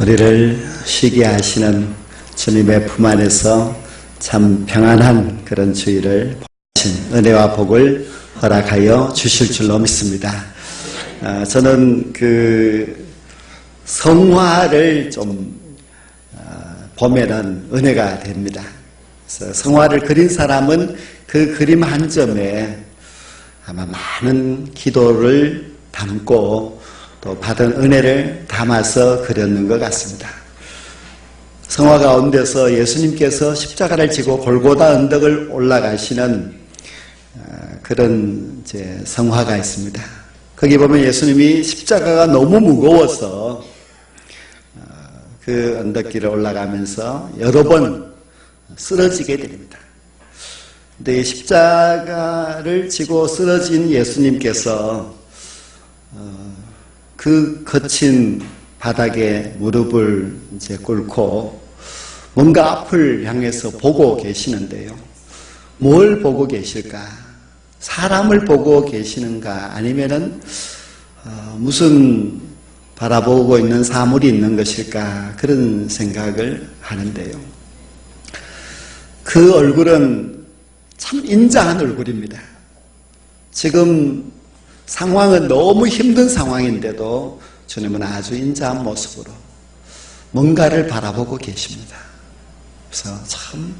우리를 쉬게 하시는 주님의 품 안에서 참 평안한 그런 주의를 보신 은혜와 복을 허락하여 주실 줄로 믿습니다. 아, 저는 그 성화를 좀 아, 보면은 은혜가 됩니다. 성화를 그린 사람은 그 그림 한 점에 아마 많은 기도를 담고 또 받은 은혜를 담아서 그렸는 것 같습니다. 성화 가운데서 예수님께서 십자가를 지고 골고다 언덕을 올라가시는 어, 그런 이제 성화가 있습니다. 거기 보면 예수님이 십자가가 너무 무거워서 어, 그 언덕길을 올라가면서 여러 번 쓰러지게 됩니다. 근데 십자가를 지고 쓰러진 예수님께서 어, 그 거친 바닥에 무릎을 이제 꿇고 뭔가 앞을 향해서 보고 계시는데요. 뭘 보고 계실까? 사람을 보고 계시는가? 아니면은 어, 무슨 바라보고 있는 사물이 있는 것일까? 그런 생각을 하는데요. 그 얼굴은 참 인자한 얼굴입니다. 지금 상황은 너무 힘든 상황인데도 주님은 아주 인자한 모습으로 뭔가를 바라보고 계십니다. 그래서 참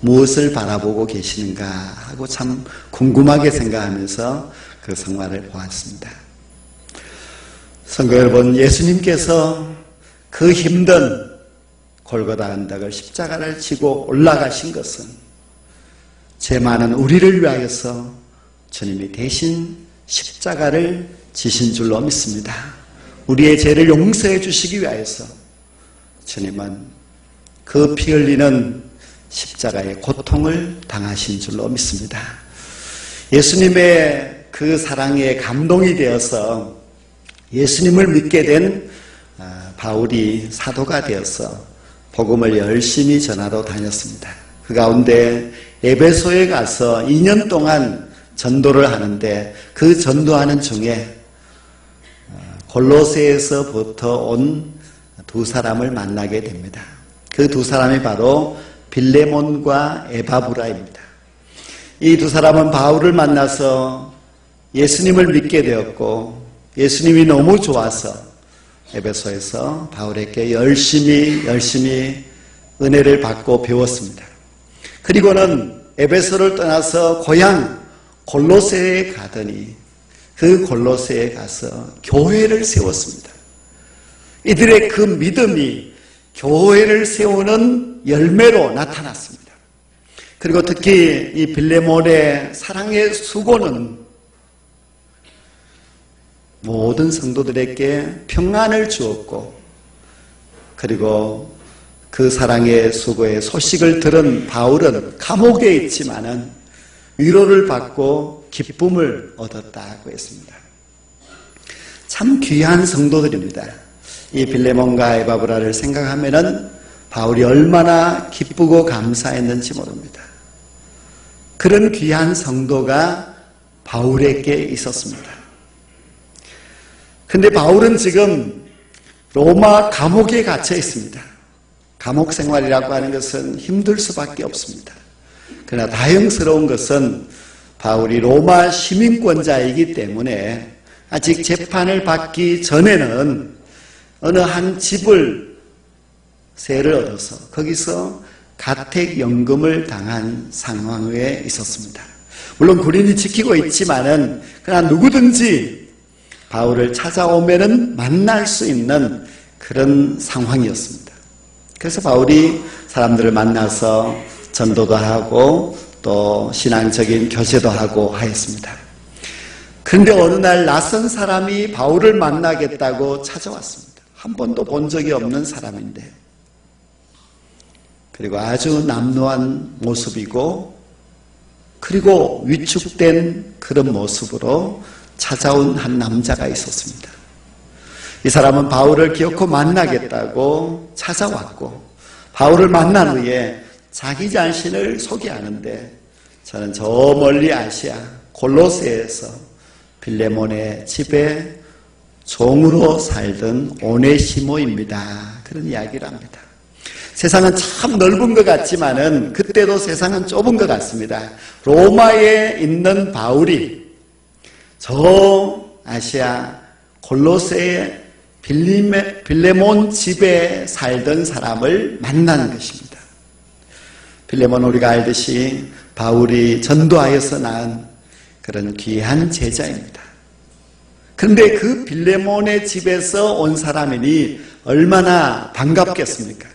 무엇을 바라보고 계시는가 하고 참 궁금하게 생각하면서 그 성화를 보았습니다. 성도 여러분, 예수님께서 그 힘든 골고다 언덕을 십자가를 지고 올라가신 것은 죄 많은 우리를 위하여서 주님이 대신 십자가를 지신 줄로 믿습니다. 우리의 죄를 용서해 주시기 위하여서 주님은 그 피 흘리는 십자가의 고통을 당하신 줄로 믿습니다. 예수님의 그 사랑에 감동이 되어서 예수님을 믿게 된 아, 바울이 사도가 되어서 복음을 열심히 전하러 다녔습니다. 그 가운데 에베소에 가서 2년 동안 전도를 하는데 그 전도하는 중에 골로새에서부터 온 두 사람을 만나게 됩니다. 그 두 사람이 바로 빌레몬과 에바브라입니다. 이 두 사람은 바울을 만나서 예수님을 믿게 되었고 예수님이 너무 좋아서 에베소에서 바울에게 열심히 열심히 은혜를 받고 배웠습니다. 그리고는 에베소를 떠나서 고향 골로새에 가더니 그 골로새에 가서 교회를 세웠습니다. 이들의 그 믿음이 교회를 세우는 열매로 나타났습니다. 그리고 특히 이 빌레몬의 사랑의 수고는 모든 성도들에게 평안을 주었고 그리고 그 사랑의 수고의 소식을 들은 바울은 감옥에 있지만은 위로를 받고 기쁨을 얻었다고 했습니다. 참 귀한 성도들입니다. 이 빌레몬과 에바브라를 생각하면은 바울이 얼마나 기쁘고 감사했는지 모릅니다. 그런 귀한 성도가 바울에게 있었습니다. 근데 바울은 지금 로마 감옥에 갇혀 있습니다. 감옥 생활이라고 하는 것은 힘들 수밖에 없습니다. 그러나 다행스러운 것은 바울이 로마 시민권자이기 때문에 아직 재판을 받기 전에는 어느 한 집을 세를 얻어서 거기서 가택연금을 당한 상황에 있었습니다. 물론 군인이 지키고 있지만은 그러나 누구든지 바울을 찾아오면은 만날 수 있는 그런 상황이었습니다. 그래서 바울이 사람들을 만나서 전도도 하고 또 신앙적인 교제도 하고 하였습니다. 그런데 어느 날 낯선 사람이 바울을 만나겠다고 찾아왔습니다. 한 번도 본 적이 없는 사람인데 그리고 아주 남노한 모습이고 그리고 위축된 그런 모습으로 찾아온 한 남자가 있었습니다. 이 사람은 바울을 기어코 만나겠다고 찾아왔고 바울을 만난 후에 자기 자신을 소개하는데 저는 저 멀리 아시아 골로새에서 빌레몬의 집에 종으로 살던 오네시모입니다. 그런 이야기를 합니다. 세상은 참 넓은 것 같지만은 그때도 세상은 좁은 것 같습니다. 로마에 있는 바울이 저 아시아 빌리메, 빌레몬 집에 살던 사람을 만나는 것입니다. 빌레몬 우리가 알듯이 바울이 전도하여서 낳은 그런 귀한 제자입니다. 그런데 그 빌레몬의 집에서 온 사람이니 얼마나 반갑겠습니까?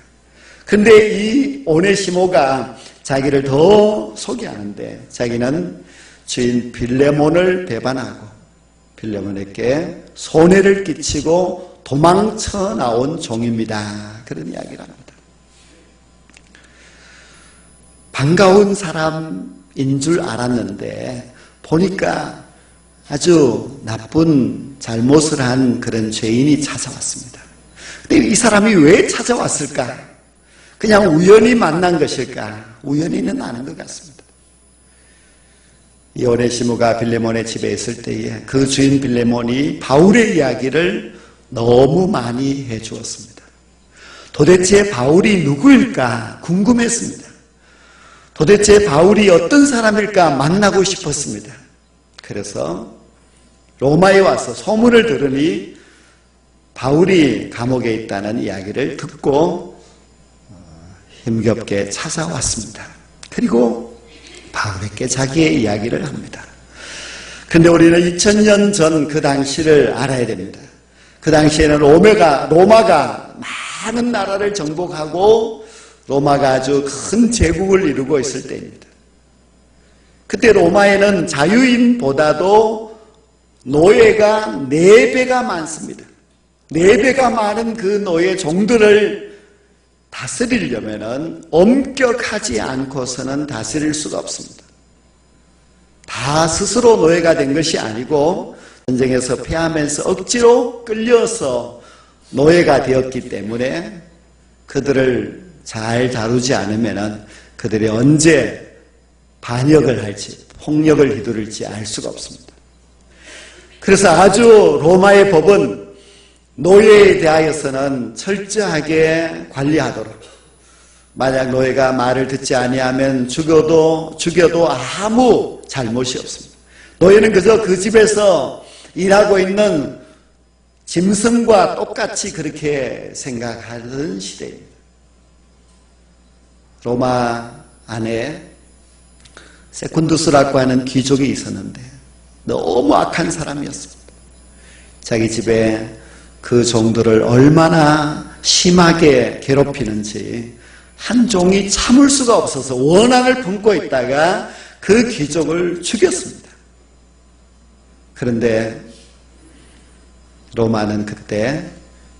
근데 이 오네시모가 자기를 더 소개하는데 자기는 주인 빌레몬을 배반하고 빌레몬에게 손해를 끼치고 도망쳐 나온 종입니다. 그런 이야기를 합니다. 반가운 사람인 줄 알았는데 보니까 아주 나쁜 잘못을 한 그런 죄인이 찾아왔습니다. 근데 이 사람이 왜 찾아왔을까? 그냥 우연히 만난 것일까? 우연히는 아닌 것 같습니다. 이 오네시모가 빌레몬의 집에 있을 때에 그 주인 빌레몬이 바울의 이야기를 너무 많이 해 주었습니다. 도대체 바울이 누구일까 궁금했습니다. 도대체 바울이 어떤 사람일까 만나고 싶었습니다. 그래서 로마에 와서 소문을 들으니 바울이 감옥에 있다는 이야기를 듣고 힘겹게 찾아왔습니다. 그리고 바울에게 자기의 이야기를 합니다. 근데 우리는 2000년 전 그 당시를 알아야 됩니다. 그 당시에는 로마가, 로마가 많은 나라를 정복하고 로마가 아주 큰 제국을 이루고 있을 때입니다. 그때 로마에는 자유인보다도 노예가 4배가 많습니다. 4배가 많은 그 노예 종들을 다스리려면 엄격하지 않고서는 다스릴 수가 없습니다. 다 스스로 노예가 된 것이 아니고 전쟁에서 패하면서 억지로 끌려서 노예가 되었기 때문에 그들을 잘 다루지 않으면 그들이 언제 반역을 할지 폭력을 휘두를지 알 수가 없습니다. 그래서 아주 로마의 법은 노예에 대하여서는 철저하게 관리하도록 만약 노예가 말을 듣지 아니하면 죽여도 죽여도 아무 잘못이 없습니다. 노예는 그저 그 집에서 일하고 있는 짐승과 똑같이 그렇게 생각하는 시대입니다. 로마 안에 세쿤두스라고 하는 귀족이 있었는데 너무 악한 사람이었습니다. 자기 집에 그 종들을 얼마나 심하게 괴롭히는지 한 종이 참을 수가 없어서 원한을 품고 있다가 그 귀족을 죽였습니다. 그런데 로마는 그때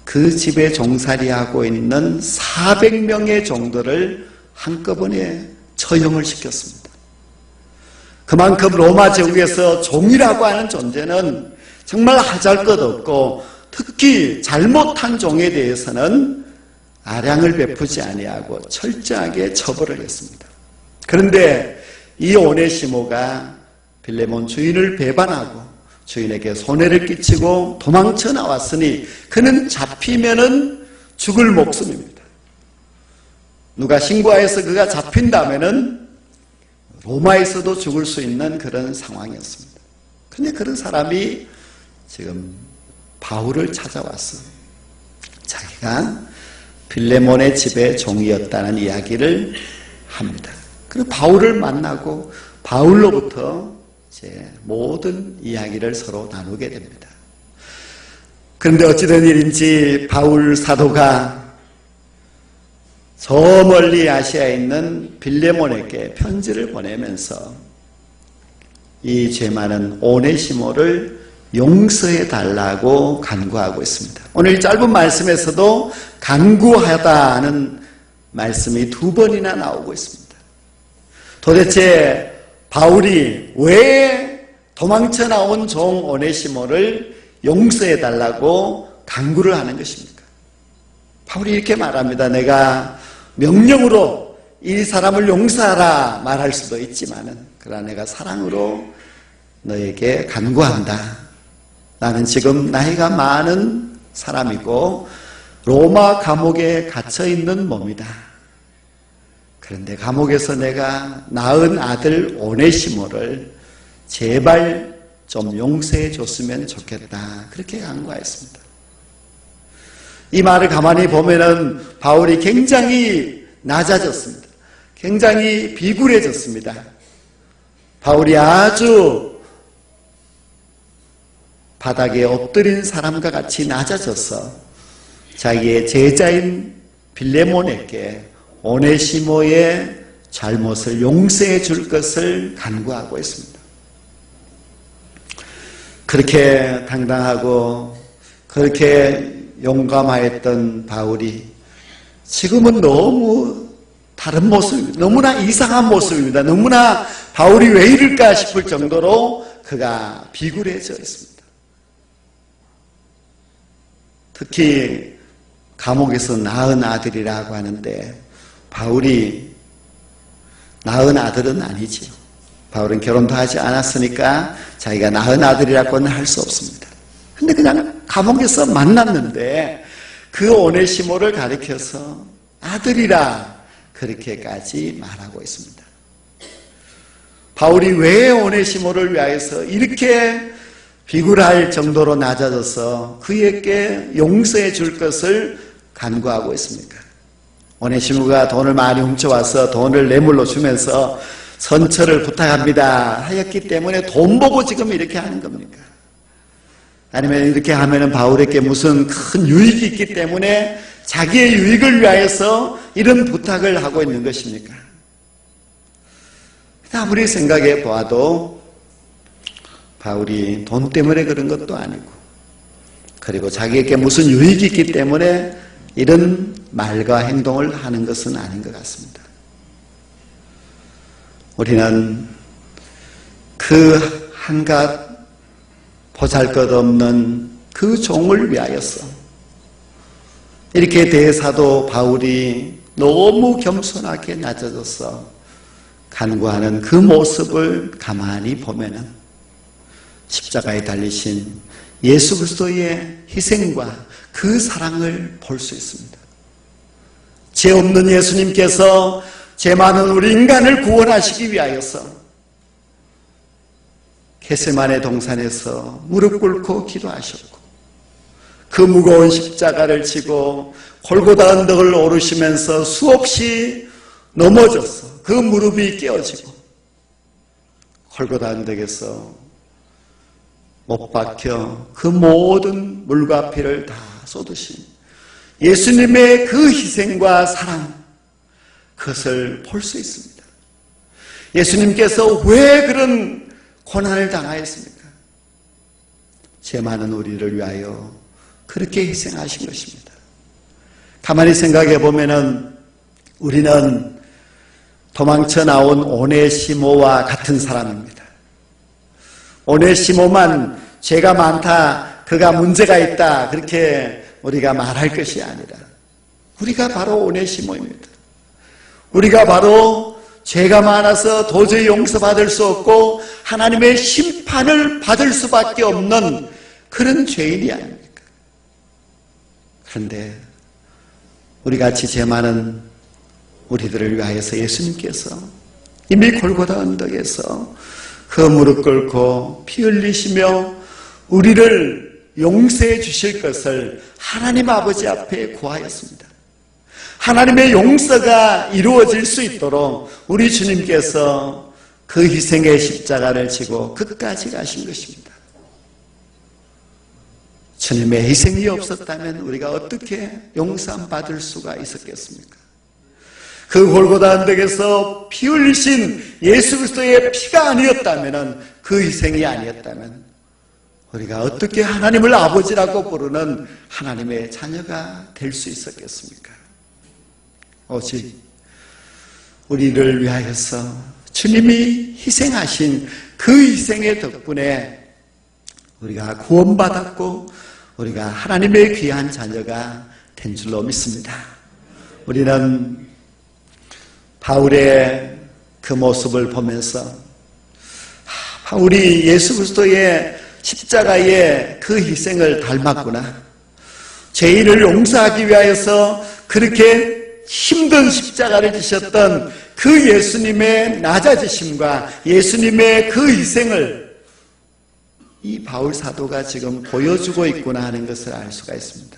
그 집에 종살이하고 있는 400명의 종들을 한꺼번에 처형을 시켰습니다. 그만큼 로마 제국에서 종이라고 하는 존재는 정말 하잘 것 없고 특히 잘못한 종에 대해서는 아량을 베푸지 아니하고 철저하게 처벌을 했습니다. 그런데 이 오네시모가 빌레몬 주인을 배반하고 주인에게 손해를 끼치고 도망쳐 나왔으니 그는 잡히면은 죽을 목숨입니다. 누가 신고하여서 그가 잡힌다면은 로마에서도 죽을 수 있는 그런 상황이었습니다. 근데 그런 사람이 지금 바울을 찾아왔어. 자기가 빌레몬의 집의 종이었다는 이야기를 합니다. 그리고 바울을 만나고 바울로부터 이제 모든 이야기를 서로 나누게 됩니다. 그런데 어찌된 일인지 바울 사도가 저 멀리 아시아에 있는 빌레몬에게 편지를 보내면서 이 죄 많은 오네시모를 용서해 달라고 간구하고 있습니다. 오늘 짧은 말씀에서도 간구하다는 말씀이 두 번이나 나오고 있습니다. 도대체 바울이 왜 도망쳐 나온 종 오네시모를 용서해 달라고 간구를 하는 것입니까? 바울이 이렇게 말합니다. 내가 명령으로 이 사람을 용서하라 말할 수도 있지만은 그러나 내가 사랑으로 너에게 간구한다. 나는 지금 나이가 많은 사람이고 로마 감옥에 갇혀 있는 몸이다. 그런데 감옥에서 내가 낳은 아들 오네시모를 제발 좀 용서해 줬으면 좋겠다. 그렇게 간구했습니다. 이 말을 가만히 보면은 바울이 굉장히 낮아졌습니다. 굉장히 비굴해졌습니다. 바울이 아주 바닥에 엎드린 사람과 같이 낮아져서 자기의 제자인 빌레몬에게 오네시모의 잘못을 용서해 줄 것을 간구하고 있습니다. 그렇게 당당하고 그렇게 용감하였던 바울이 지금은 너무 다른 모습, 너무나 이상한 모습입니다. 너무나 바울이 왜 이럴까 싶을 정도로 그가 비굴해져 있습니다. 특히 감옥에서 낳은 아들이라고 하는데 바울이 낳은 아들은 아니지요. 바울은 결혼도 하지 않았으니까 자기가 낳은 아들이라고는 할 수 없습니다. 근데 그냥 감옥에서 만났는데 그 오네시모를 가리켜서 아들이라 그렇게까지 말하고 있습니다. 바울이 왜 오네시모를 위하여서 이렇게 비굴할 정도로 낮아져서 그에게 용서해 줄 것을 간구하고 있습니까? 오네시모가 돈을 많이 훔쳐와서 돈을 뇌물로 주면서 선처를 부탁합니다 하였기 때문에 돈 보고 지금 이렇게 하는 겁니까? 아니면 이렇게 하면은 바울에게 무슨 큰 유익이 있기 때문에 자기의 유익을 위하여서 이런 부탁을 하고 있는 것입니까? 아무리 생각해 보아도 바울이 돈 때문에 그런 것도 아니고 그리고 자기에게 무슨 유익이 있기 때문에 이런 말과 행동을 하는 것은 아닌 것 같습니다. 우리는 그 한갓 보잘 것 없는 그 종을 위하여서 이렇게 대사도 바울이 너무 겸손하게 낮아져서 간구하는 그 모습을 가만히 보면은 십자가에 달리신 예수 그리스도의 희생과 그 사랑을 볼 수 있습니다. 죄 없는 예수님께서 죄 많은 우리 인간을 구원하시기 위하여서 게세만의 동산에서 무릎 꿇고 기도하셨고 그 무거운 십자가를 지고 골고다 언덕을 오르시면서 수없이 넘어져서 그 무릎이 깨어지고 골고다 언덕에서 못 박혀 그 모든 물과 피를 다 쏟으신 예수님의 그 희생과 사랑 그것을 볼 수 있습니다. 예수님께서 왜 그런 고난을 당하였습니까? 죄 많은 우리를 위하여 그렇게 희생하신 것입니다. 가만히 생각해 보면은 우리는 도망쳐 나온 오네시모와 같은 사람입니다. 오네시모만 죄가 많다, 그가 문제가 있다, 그렇게 우리가 말할 것이 아니라 우리가 바로 오네시모입니다. 우리가 바로 죄가 많아서 도저히 용서받을 수 없고 하나님의 심판을 받을 수밖에 없는 그런 죄인이 아닙니까? 그런데 우리 같이 죄 많은 우리들을 위하여서 예수님께서 이미 골고다 언덕에서 그 무릎 꿇고 피 흘리시며 우리를 용서해 주실 것을 하나님 아버지 앞에 구하였습니다. 하나님의 용서가 이루어질 수 있도록 우리 주님께서 그 희생의 십자가를 지고 끝까지 가신 것입니다. 주님의 희생이 없었다면 우리가 어떻게 용서함 받을 수가 있었겠습니까? 그 골고다 언덕에서 피 흘리신 예수 그리스도의 피가 아니었다면 그 희생이 아니었다면 우리가 어떻게 하나님을 아버지라고 부르는 하나님의 자녀가 될 수 있었겠습니까? 오직 우리를 위하여서 주님이 희생하신 그 희생의 덕분에 우리가 구원받았고 우리가 하나님의 귀한 자녀가 된 줄로 믿습니다. 우리는 바울의 그 모습을 보면서 바울이 예수 그리스도의 십자가의 그 희생을 닮았구나. 죄인을 용서하기 위하여서 그렇게 힘든 십자가를 지셨던 그 예수님의 낮아지심과 예수님의 그 희생을 이 바울 사도가 지금 보여주고 있구나 하는 것을 알 수가 있습니다.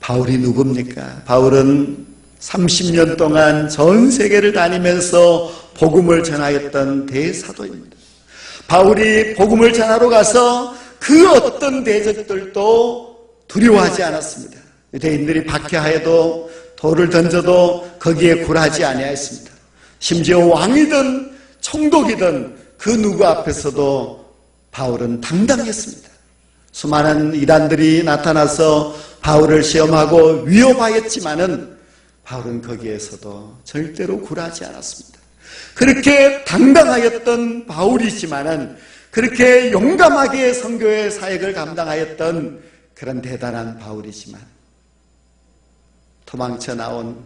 바울이 누굽니까? 바울은 30년 동안 전 세계를 다니면서 복음을 전하였던 대사도입니다. 바울이 복음을 전하러 가서 그 어떤 대적들도 두려워하지 않았습니다. 유대인들이 박해하여도 돌을 던져도 거기에 굴하지 아니하였습니다. 심지어 왕이든 총독이든 그 누구 앞에서도 바울은 당당했습니다. 수많은 이단들이 나타나서 바울을 시험하고 위협하였지만은 바울은 거기에서도 절대로 굴하지 않았습니다. 그렇게 당당하였던 바울이지만은 그렇게 용감하게 선교의 사역을 감당하였던 그런 대단한 바울이지만 도망쳐 나온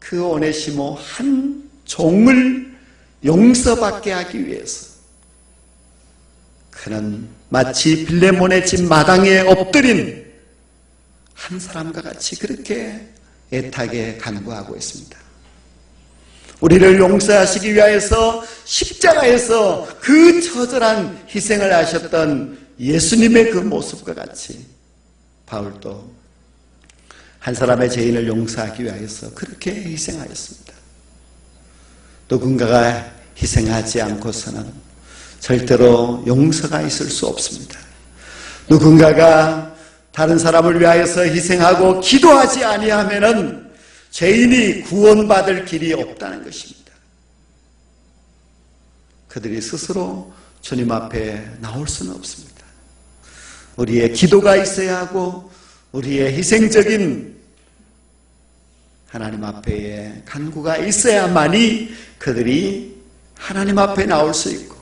그 오네시모 한 종을 용서받게 하기 위해서 그는 마치 빌레몬의 집 마당에 엎드린 한 사람과 같이 그렇게 애타게 간구하고 있습니다. 우리를 용서하시기 위하여서 십자가에서 그 처절한 희생을 하셨던 예수님의 그 모습과 같이 바울도 한 사람의 죄인을 용서하기 위하여서 그렇게 희생하였습니다. 누군가가 희생하지 않고서는 절대로 용서가 있을 수 없습니다. 누군가가 다른 사람을 위하여서 희생하고 기도하지 아니하면은 죄인이 구원받을 길이 없다는 것입니다. 그들이 스스로 주님 앞에 나올 수는 없습니다. 우리의 기도가 있어야 하고 우리의 희생적인 하나님 앞에 간구가 있어야만이 그들이 하나님 앞에 나올 수 있고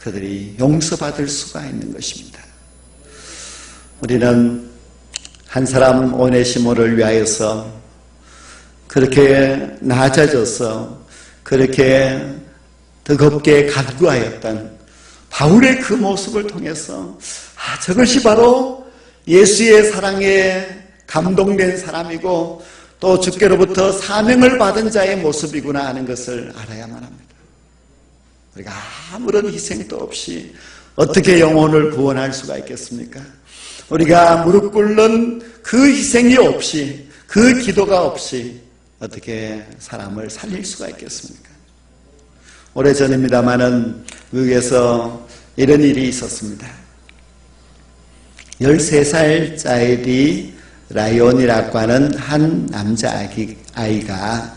그들이 용서받을 수가 있는 것입니다. 우리는 한 사람 오네시모를 위하여서 그렇게 낮아져서 그렇게 뜨겁게 간구하였던 바울의 그 모습을 통해서 아, 저것이 바로 예수의 사랑에 감동된 사람이고 또 주께로부터 사명을 받은 자의 모습이구나 하는 것을 알아야만 합니다. 우리가 아무런 희생도 없이 어떻게 영혼을 구원할 수가 있겠습니까? 우리가 무릎 꿇는 그 희생이 없이 그 기도가 없이 어떻게 사람을 살릴 수가 있겠습니까? 오래전입니다마는 미국에서 이런 일이 있었습니다. 13살짜리 라이온이라고 하는 한 남자 아이가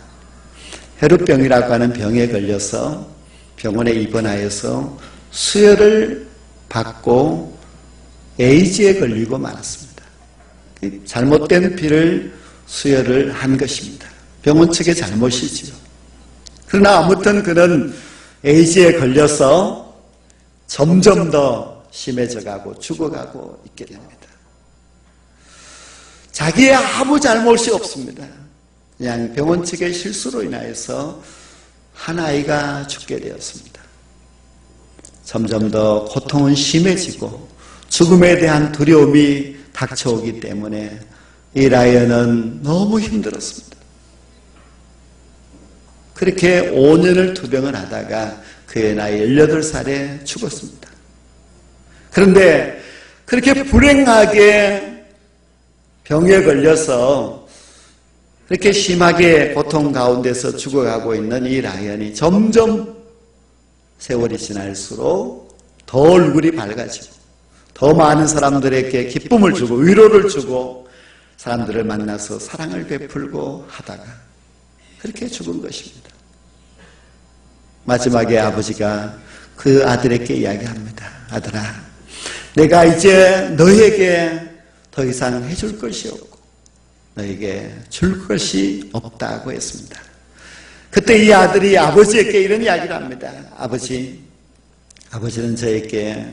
혈우병이라고 하는 병에 걸려서 병원에 입원하여서 수혈을 받고 에이즈에 걸리고 말았습니다. 잘못된 피를 수혈을 한 것입니다. 병원 측의 잘못이지요. 그러나 아무튼 그는 에이즈에 걸려서 점점 더 심해져 가고 죽어가고 있게 됩니다. 자기의 아무 잘못이 없습니다. 그냥 병원 측의 실수로 인하여서 한 아이가 죽게 되었습니다. 점점 더 고통은 심해지고 죽음에 대한 두려움이 닥쳐오기 때문에 이 라이언은 너무 힘들었습니다. 그렇게 5년을 투병을 하다가 그의 나이 18살에 죽었습니다. 그런데 그렇게 불행하게 병에 걸려서 그렇게 심하게 고통 가운데서 죽어가고 있는 이 라이언이 점점 세월이 지날수록 더 얼굴이 밝아지고 더 많은 사람들에게 기쁨을 주고 위로를 주고 사람들을 만나서 사랑을 베풀고 하다가 그렇게 죽은 것입니다. 마지막에 아버지가 그 아들에게 이야기합니다. 아들아, 내가 이제 너에게 더 이상 해줄 것이 없고 너에게 줄 것이 없다고 했습니다. 그때 이 아들이 아버지에게 이런 이야기를 합니다. 아버지, 아버지는 저에게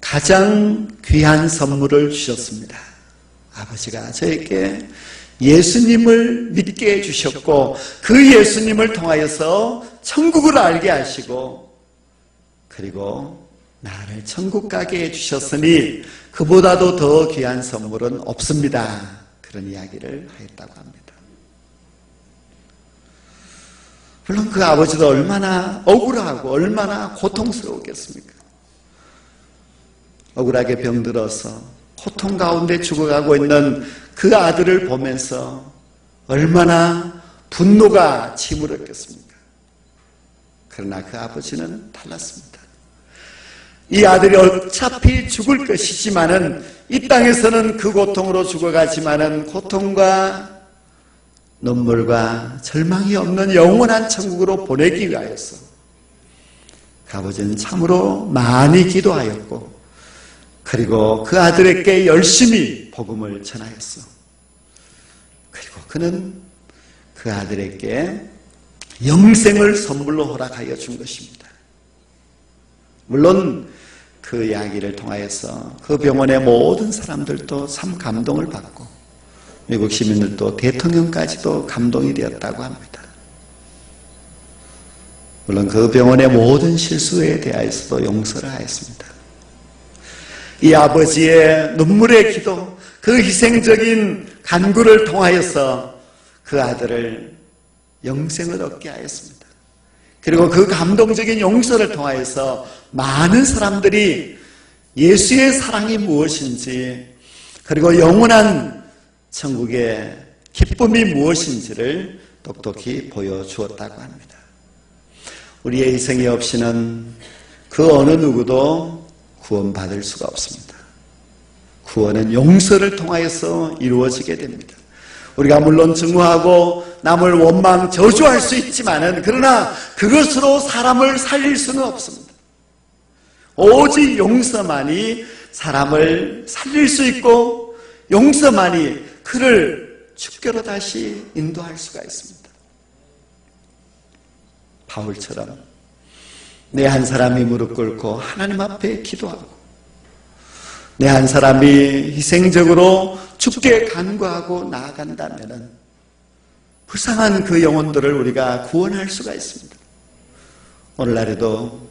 가장 귀한 선물을 주셨습니다. 아버지가 저에게 예수님을 믿게 해주셨고 그 예수님을 통하여서 천국을 알게 하시고 그리고 나를 천국 가게 해주셨으니 그보다도 더 귀한 선물은 없습니다. 그런 이야기를 하였다고 합니다. 물론 그 아버지도 얼마나 억울하고 얼마나 고통스러웠겠습니까? 억울하게 병들어서 고통 가운데 죽어가고 있는 그 아들을 보면서 얼마나 분노가 치밀었겠습니까? 그러나 그 아버지는 달랐습니다. 이 아들이 어차피 죽을 것이지만은 이 땅에서는 그 고통으로 죽어가지만은 고통과 눈물과 절망이 없는 영원한 천국으로 보내기 위하여서 그 아버지는 참으로 많이 기도하였고 그리고 그 아들에게 열심히 복음을 전하였어. 그리고 그는 그 아들에게 영생을 선물로 허락하여 준 것입니다. 물론 그 이야기를 통하여서 그 병원의 모든 사람들도 참 감동을 받고 미국 시민들도 대통령까지도 감동이 되었다고 합니다. 물론 그 병원의 모든 실수에 대하여서도 용서를 하였습니다. 이 아버지의 눈물의 기도, 그 희생적인 간구를 통하여서 그 아들을 영생을 얻게 하였습니다. 그리고 그 감동적인 용서를 통하여서 많은 사람들이 예수의 사랑이 무엇인지 그리고 영원한 천국의 기쁨이 무엇인지를 똑똑히 보여주었다고 합니다. 우리의 희생이 없이는 그 어느 누구도 구원받을 수가 없습니다. 구원은 용서를 통하여서 이루어지게 됩니다. 우리가 물론 증오하고 남을 원망, 저주할 수 있지만은 그러나 그것으로 사람을 살릴 수는 없습니다. 오직 용서만이 사람을 살릴 수 있고 용서만이 그를 축교로 다시 인도할 수가 있습니다. 바울처럼 내 한 사람이 무릎 꿇고 하나님 앞에 기도하고 내 한 사람이 희생적으로 죽게 간구하고 나아간다면 불쌍한 그 영혼들을 우리가 구원할 수가 있습니다. 오늘날에도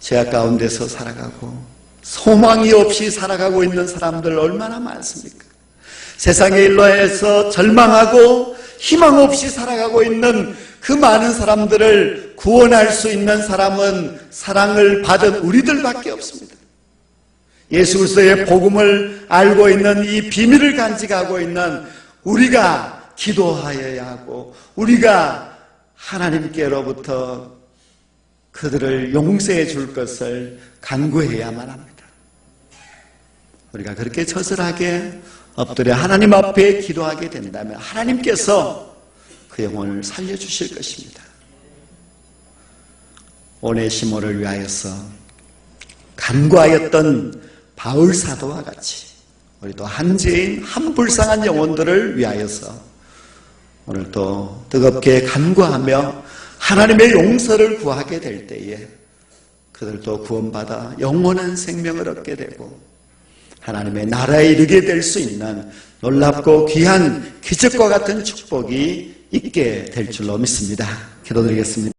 죄악 가운데서 살아가고 소망이 없이 살아가고 있는 사람들 얼마나 많습니까? 세상의 일로 해서 절망하고 희망 없이 살아가고 있는 그 많은 사람들을 구원할 수 있는 사람은 사랑을 받은 우리들밖에 없습니다. 예수 그리스도의 복음을 알고 있는 이 비밀을 간직하고 있는 우리가 기도하여야 하고 우리가 하나님께로부터 그들을 용서해 줄 것을 간구해야만 합니다. 우리가 그렇게 처절하게 엎드려 하나님 앞에 기도하게 된다면 하나님께서 그 영혼을 살려주실 것입니다. 오네시모를 위하여서 간구하였던 바울 사도와 같이 우리도 한 죄인 한 불쌍한 영혼들을 위하여서 오늘도 뜨겁게 간구하며 하나님의 용서를 구하게 될 때에 그들도 구원받아 영원한 생명을 얻게 되고 하나님의 나라에 이르게 될 수 있는 놀랍고 귀한 기적과 같은 축복이 있게 될 줄로 믿습니다. 기도드리겠습니다.